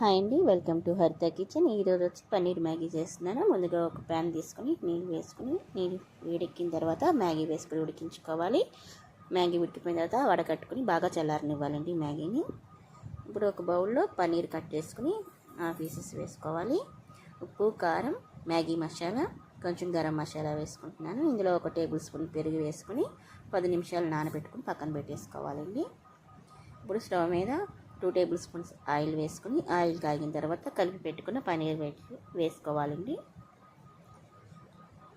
Hi అండి welcome to హరిత kitchen. ఈరోజు వచ్చి పన్నీర్ మ్యాగీ చేస్తున్నాను. ముందుగా ఒక ప్యాన్ తీసుకొని నీళ్ళు వేసుకుని నీళ్ళు వేడెక్కిన తర్వాత మ్యాగీ వేసుకుని ఉడికించుకోవాలి. మ్యాగీ ఉడికిపోయిన తర్వాత వడకట్టుకుని బాగా చల్లారనివ్వాలండి మ్యాగీని. ఇప్పుడు ఒక బౌల్లో పన్నీర్ కట్ చేసుకుని ఆ పీసెస్ వేసుకోవాలి. ఉప్పు కారం మ్యాగీ మసాలా కొంచెం గరం మసాలా వేసుకుంటున్నాను. ఇందులో ఒక టేబుల్ స్పూన్ పెరుగు వేసుకుని పది నిమిషాలు నానబెట్టుకుని పక్కన పెట్టేసుకోవాలండి. ఇప్పుడు స్టవ్ మీద టూ టేబుల్ స్పూన్స్ ఆయిల్ వేసుకుని ఆయిల్ కాగిన తర్వాత కలిపి పెట్టుకున్న పనీర్ వేసుకోవాలండి.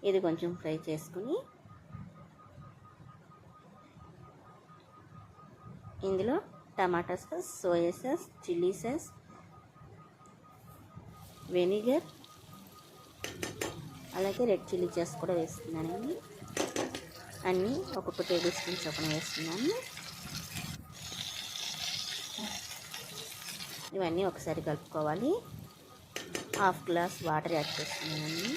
ఇది కొంచెం ఫ్రై చేసుకుని ఇందులో tomato sauce soya sauce chilli sauce vinegar అలాగే రెడ్ చిల్లీ సాస్ కూడా వేస్తున్నానండి. అన్నీ ఒక్కొక్క టేబుల్ స్పూన్ చొప్పున వేస్తున్నాను. ఇవన్నీ ఒకసారి కలుపుకోవాలి. హాఫ్ గ్లాస్ వాటర్ యాడ్ చేస్తున్నానండి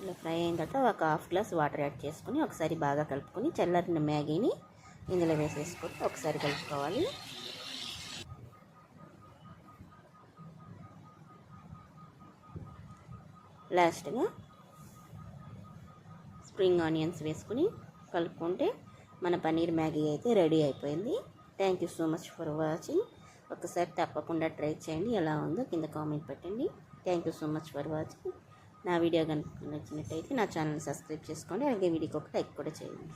ఇలా ఫ్రై అయిన తర్వాత ఒక హాఫ్ గ్లాస్ వాటర్ యాడ్ చేసుకుని ఒకసారి బాగా కలుపుకొని చల్లారిన మ్యాగీని ఇందులో వేసేసుకొని ఒకసారి కలుపుకోవాలి. లాస్ట్గా స్ప్రింగ్ ఆనియన్స్ వేసుకుని కలుపుకుంటే మన పన్నీర్ మ్యాగీ అయితే రెడీ అయిపోయింది. Thank you so much for watching ఒకసారి తప్పకుండా ట్రై చేయండి. ఎలా ఉందో కింద కామెంట్ పెట్టండి. Thank you so much for watching నా వీడియో కనుక నచ్చినట్టయితే నా ఛానల్ సబ్స్క్రైబ్ చేసుకోండి. అలాగే వీడియోకి ఒక లైక్ కూడా చేయండి.